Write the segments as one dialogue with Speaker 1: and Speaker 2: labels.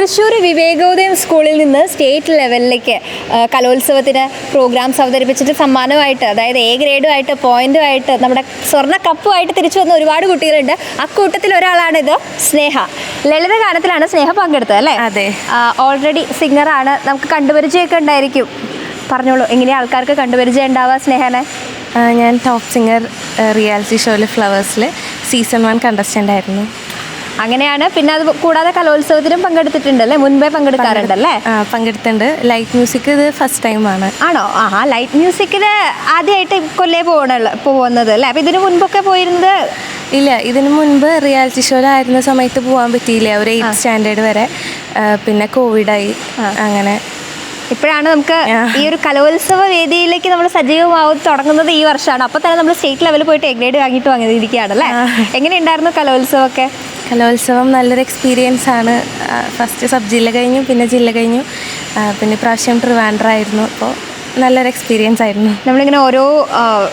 Speaker 1: തൃശ്ശൂർ വിവേകോദയം സ്കൂളിൽ നിന്ന് സ്റ്റേറ്റ് ലെവലിലേക്ക് കലോത്സവത്തിന് പ്രോഗ്രാംസ് അവതരിപ്പിച്ചിട്ട് സമ്മാനമായിട്ട് അതായത് എ ഗ്രേഡുമായിട്ട് പോയിന്റുമായിട്ട് നമ്മുടെ സ്വർണ കപ്പുമായിട്ട് തിരിച്ചു വന്ന ഒരുപാട് കുട്ടികളുണ്ട്. അക്കൂട്ടത്തിൽ ഒരാളാണിത് സ്നേഹ. ലളിത ഗാനത്തിലാണ് സ്നേഹ പങ്കെടുത്തത് അല്ലേ?
Speaker 2: അതെ.
Speaker 1: ഓൾറെഡി സിംഗറാണ് നമുക്ക് കണ്ടുപരിചയമൊക്കെ ഉണ്ടായിരിക്കും. പറഞ്ഞോളൂ എങ്ങനെയാ ആൾക്കാർക്ക് കണ്ടുപരിചയം ഉണ്ടാവുക സ്നേഹനെ?
Speaker 2: ഞാൻ ടോപ്പ് സിംഗർ റിയാലിറ്റി ഷോയിൽ ഫ്ലവേഴ്സിൽ സീസൺ വൺ കണ്ടസ്റ്റന്റ് ആയിരുന്നു.
Speaker 1: അങ്ങനെയാണ്. പിന്നെ അത് കൂടാതെ കലോത്സവത്തിനും പങ്കെടുത്തിട്ടുണ്ടല്ലേ? മുൻപേ പങ്കെടുക്കാറുണ്ടല്ലേ?
Speaker 2: പങ്കെടുത്തിട്ടുണ്ട്. ലൈറ്റ് മ്യൂസിക് ഇത് ഫസ്റ്റ് ടൈമാണ്
Speaker 1: ആണോ. ആ ലൈറ്റ് മ്യൂസിക്കിന് ആദ്യമായിട്ട് കൊല്ലേ പോകണല്ലോ പോകുന്നത് അല്ലേ? അപ്പം ഇതിന് മുൻപൊക്കെ പോയിരുന്നത്?
Speaker 2: ഇല്ല ഇതിനു മുൻപ് റിയാലിറ്റി ഷോയിലായിരുന്ന സമയത്ത് പോകാൻ പറ്റിയില്ല? ഒരു എയ്ത്ത് സ്റ്റാൻഡേർഡ് വരെ. പിന്നെ കോവിഡായി. അങ്ങനെ.
Speaker 1: ഇപ്പോഴാണ് നമുക്ക് ഈ ഒരു കലോത്സവ വേദിയിലേക്ക് നമ്മൾ സജീവമാവും തുടങ്ങുന്നത് ഈ വർഷമാണ്. അപ്പോൾ തന്നെ നമ്മൾ സ്റ്റേറ്റ് ലെവലിൽ പോയിട്ട് എ ഗ്രേഡ് വാങ്ങിയിട്ട് വാങ്ങിയിരിക്കുകയാണ് അല്ലേ? എങ്ങനെയുണ്ടായിരുന്നു കലോത്സവമൊക്കെ?
Speaker 2: കലോത്സവം നല്ലൊരു എക്സ്പീരിയൻസ് ആണ്. ഫസ്റ്റ് സബ് ജില്ല കഴിഞ്ഞു പിന്നെ ജില്ല കഴിഞ്ഞു. പിന്നെ പ്രാവശ്യം ട്രിവാൻഡ്രായിരുന്നു അപ്പോൾ നല്ലൊരു എക്സ്പീരിയൻസ് ആയിരുന്നു.
Speaker 1: നമ്മളിങ്ങനെ ഓരോ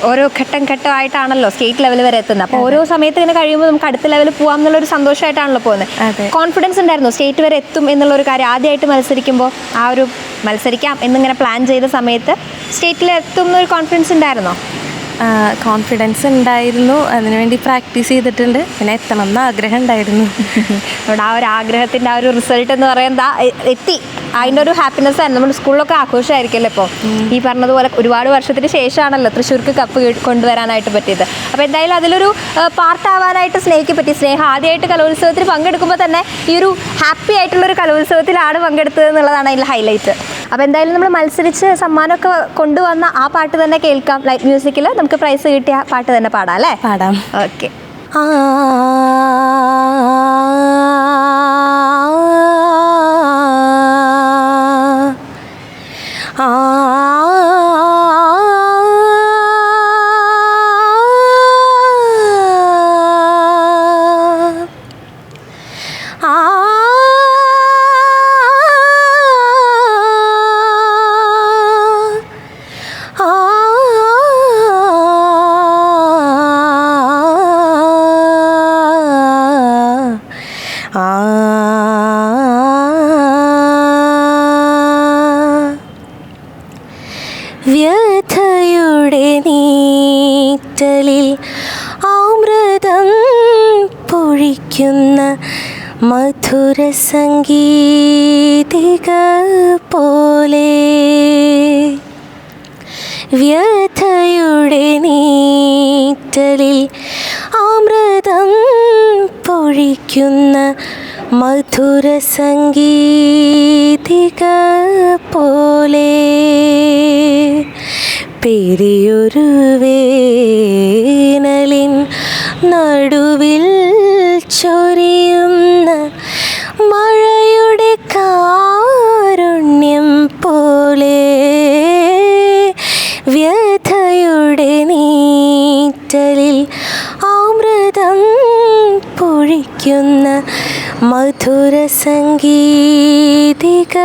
Speaker 1: ഓരോ ഘട്ടം ഘട്ടമായിട്ടാണല്ലോ സ്റ്റേറ്റ് ലെവൽ വരെ എത്തുന്നത്. അപ്പോൾ ഓരോ സമയത്ത് ഇങ്ങനെ കഴിയുമ്പോൾ നമുക്ക് അടുത്ത ലെവലിൽ പോകാം എന്നുള്ളൊരു സന്തോഷമായിട്ടാണല്ലോ പോകുന്നത്. കോൺഫിഡൻസ് ഉണ്ടായിരുന്നു? സ്റ്റേറ്റ് വരെ എത്തും എന്നുള്ളൊരു കാര്യം ആദ്യമായിട്ട് മത്സരിക്കുമ്പോൾ ആ ഒരു മത്സരിക്കാം എന്നിങ്ങനെ പ്ലാൻ ചെയ്ത സമയത്ത് സ്റ്റേറ്റിൽ എത്തും എന്നൊരു കോൺഫിഡൻസ് ഉണ്ടായിരുന്നോ?
Speaker 2: കോൺഫിഡൻസ് ഉണ്ടായിരുന്നു. അതിനുവേണ്ടി പ്രാക്ടീസ് ചെയ്തിട്ടുണ്ട്. പിന്നെ എത്തണം എന്ന് ആഗ്രഹം ഉണ്ടായിരുന്നു.
Speaker 1: നമ്മുടെ ആ ഒരു ആഗ്രഹത്തിന്റെ ആ ഒരു റിസൾട്ട് എന്ന് പറയുന്നത് എത്തി. അതിന്റെ ഒരു ഹാപ്പിനെസ് ആയിരുന്നു. നമ്മുടെ സ്കൂളിലൊക്കെ ആഘോഷമായിരിക്കുമല്ലോ ഇപ്പോൾ ഈ പറഞ്ഞതുപോലെ ഒരുപാട് വർഷത്തിന് ശേഷമാണല്ലോ തൃശ്ശൂർക്ക് കപ്പ് കൊണ്ടുവരാനായിട്ട് പറ്റിയത്. അപ്പോൾ എന്തായാലും അതിലൊരു പാർട്ട് ആവാനായിട്ട് സ്നേഹിക്ക് പറ്റി. സ്നേഹം ആദ്യമായിട്ട് കലോത്സവത്തിൽ പങ്കെടുക്കുമ്പോൾ തന്നെ ഈ ഒരു ഹാപ്പി ആയിട്ടുള്ളൊരു കലോത്സവത്തിലാണ് പങ്കെടുത്തത് എന്നുള്ളതാണ് അതിൽ ഹൈലൈറ്റ് അപ്പോൾ എന്തായാലും നമ്മൾ മത്സരിച്ച് സമ്മാനമൊക്കെ കൊണ്ടുവന്ന ആ പാട്ട് തന്നെ കേൾക്കാം ലൈറ്റ് മ്യൂസിക്കിൽ നമുക്ക് പ്രൈസ് കിട്ടിയ പാട്ട് തന്നെ പാടാം അല്ലേ
Speaker 2: പാടാം
Speaker 1: ഓക്കെ
Speaker 2: ആ ആ വ്യഥയുടെ നീറ്റലിൽ ആമൃതം പൊഴിക്കുന്ന മധുര സംഗീതിക പോലെ. വ്യഥയുടെ നീറ്റലിൽ ആമൃതം പൊഴിക്കുന്ന മധുര സംഗീതിക പോലെ പെരിയൊരു വേനലിൻ നടുവിൽ ചൊരിയുന്ന മഴയുടെ കാരുണ്യം പോലെ വ്യഥയുടെ നീറ്റലിൽ അമൃതം പൊഴിക്കുന്ന മധുര സംഗീതിക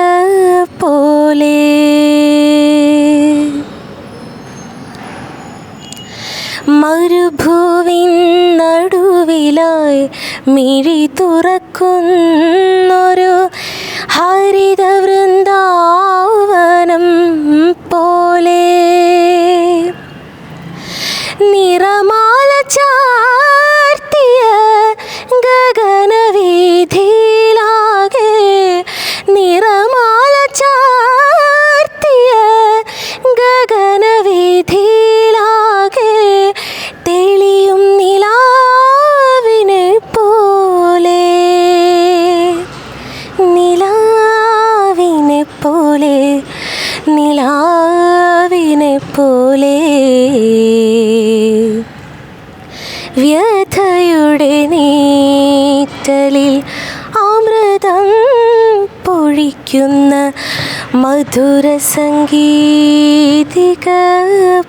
Speaker 2: പോലെ. മരുഭൂവിൻ നടുവിലായി മിഴി തുറക്കുന്നൊരു ഹരിത വൃന്ദാവനം പോലെ വ്യഥയുടെ നീറ്റലിൽ അമൃതം പൊഴിക്കുന്ന മധുര സംഗീതിക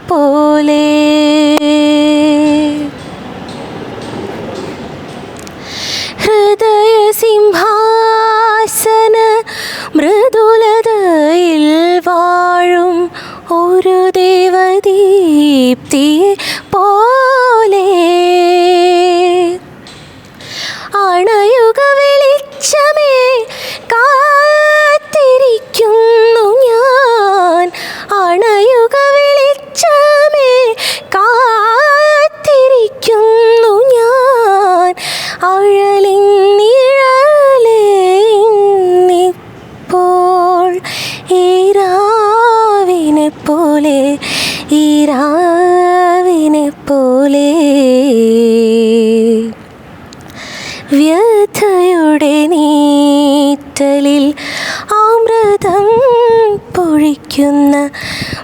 Speaker 2: പോലെ. ഹൃദയ സിംഹാസന ദേവദീപ്തി പോലെ അണയുക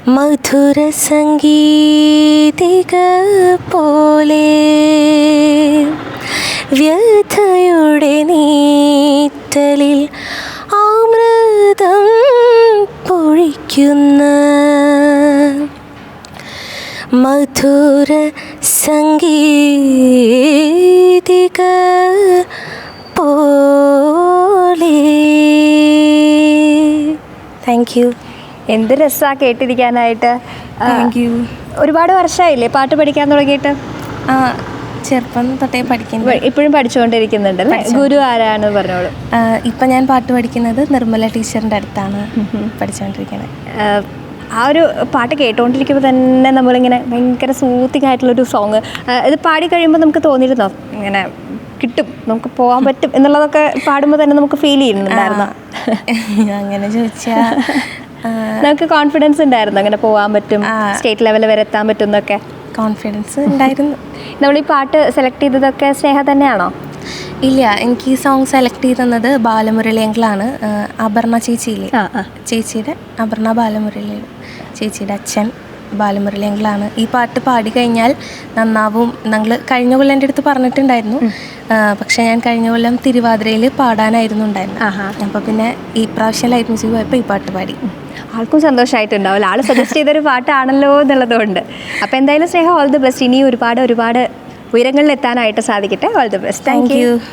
Speaker 2: മധുര സംഗീതിക പോലെ വ്യഥയുടെ നീറ്റലിൽ ആമൃതം പൊഴിക്കുന്ന മധുര സംഗീതിക പോലെ താങ്ക് യു
Speaker 1: എന്ത് രസാ കേട്ടിരിക്കാനായിട്ട്. ആ,
Speaker 2: താങ്ക് യു
Speaker 1: ഒരുപാട് വർഷമായില്ലേ പാട്ട് പഠിക്കാൻ തുടങ്ങിയിട്ട്?
Speaker 2: ചെറുപ്പം തൊട്ടേ പഠിക്കുന്നു.
Speaker 1: ഇപ്പോഴും പഠിച്ചുകൊണ്ടിരിക്കുന്നുണ്ട് ഗുരു ആരാണ് പറഞ്ഞോളൂ.
Speaker 2: ഇപ്പം ഞാൻ പാട്ട് പഠിക്കുന്നത് നിർമ്മല ടീച്ചറിന്റെ അടുത്താണ് പഠിച്ചുകൊണ്ടിരിക്കുന്നത്
Speaker 1: ആ ഒരു പാട്ട് കേട്ടുകൊണ്ടിരിക്കുമ്പോൾ തന്നെ നമ്മളിങ്ങനെ ഭയങ്കര സൂത്തിങ് ആയിട്ടുള്ളൊരു സോങ് ഇത് പാടി കഴിയുമ്പോൾ നമുക്ക് തോന്നിയിരുന്നോ? ഇങ്ങനെ കിട്ടും നമുക്ക് പോകാൻ പറ്റും എന്നുള്ളതൊക്കെ പാടുമ്പോൾ തന്നെ നമുക്ക് ഫീൽ ചെയ്യുന്നുണ്ടായിരുന്നു?
Speaker 2: അങ്ങനെ ചോദിച്ചാൽ
Speaker 1: നമുക്ക് കോൺഫിഡൻസ് ഉണ്ടായിരുന്നു അങ്ങനെ പോകാൻ പറ്റും സ്റ്റേറ്റ് ലെവൽ വരെ എത്താൻ പറ്റും എന്നൊക്കെ.
Speaker 2: കോൺഫിഡൻസ് ഉണ്ടായിരുന്നു.
Speaker 1: നമ്മൾ ഈ പാട്ട് സെലക്ട് ചെയ്തതൊക്കെ സ്നേഹ തന്നെയാണോ?
Speaker 2: ഇല്ല എനിക്ക് ഈ സോങ് സെലക്ട് ചെയ്തത് ബാലമുരളിയങ്കിളാണ്. അപർണ ചേച്ചിയില്ലേ?
Speaker 1: ആ
Speaker 2: ചേച്ചിയുടെ അപർണ ബാലമുരളി ചേച്ചിയുടെ അച്ഛൻ. ബാലമുരളിയങ്കിളാണ്. ഈ പാട്ട് പാടി കഴിഞ്ഞാൽ നന്നാവും. ഞങ്ങൾ കഴിഞ്ഞ കൊല്ലം എന്റെ അടുത്ത് പറഞ്ഞിട്ടുണ്ടായിരുന്നു. പക്ഷേ ഞാൻ കഴിഞ്ഞ കൊല്ലം തിരുവാതിരയിൽ പാടാനായിരുന്നു ഉണ്ടായിരുന്നത്.
Speaker 1: ആഹാ.
Speaker 2: അപ്പോൾ പിന്നെ ഈ പ്രാവശ്യം ലൈറ്റ് മ്യൂസിക് പോയപ്പോൾ ഈ പാട്ട് പാടി.
Speaker 1: ആൾക്കും സന്തോഷമായിട്ടുണ്ടാവില്ല ആൾ സജസ്റ്റ് ചെയ്തൊരു പാട്ടാണല്ലോ എന്നുള്ളതുകൊണ്ട്. അപ്പോൾ എന്തായാലും സ്നേഹം ഓൾ ദി ബെസ്റ്റ് ഇനി ഒരുപാട് ഒരുപാട് ഉയരങ്ങളിൽ എത്താനായിട്ട് സാധിക്കട്ടെ. All the best thank
Speaker 2: you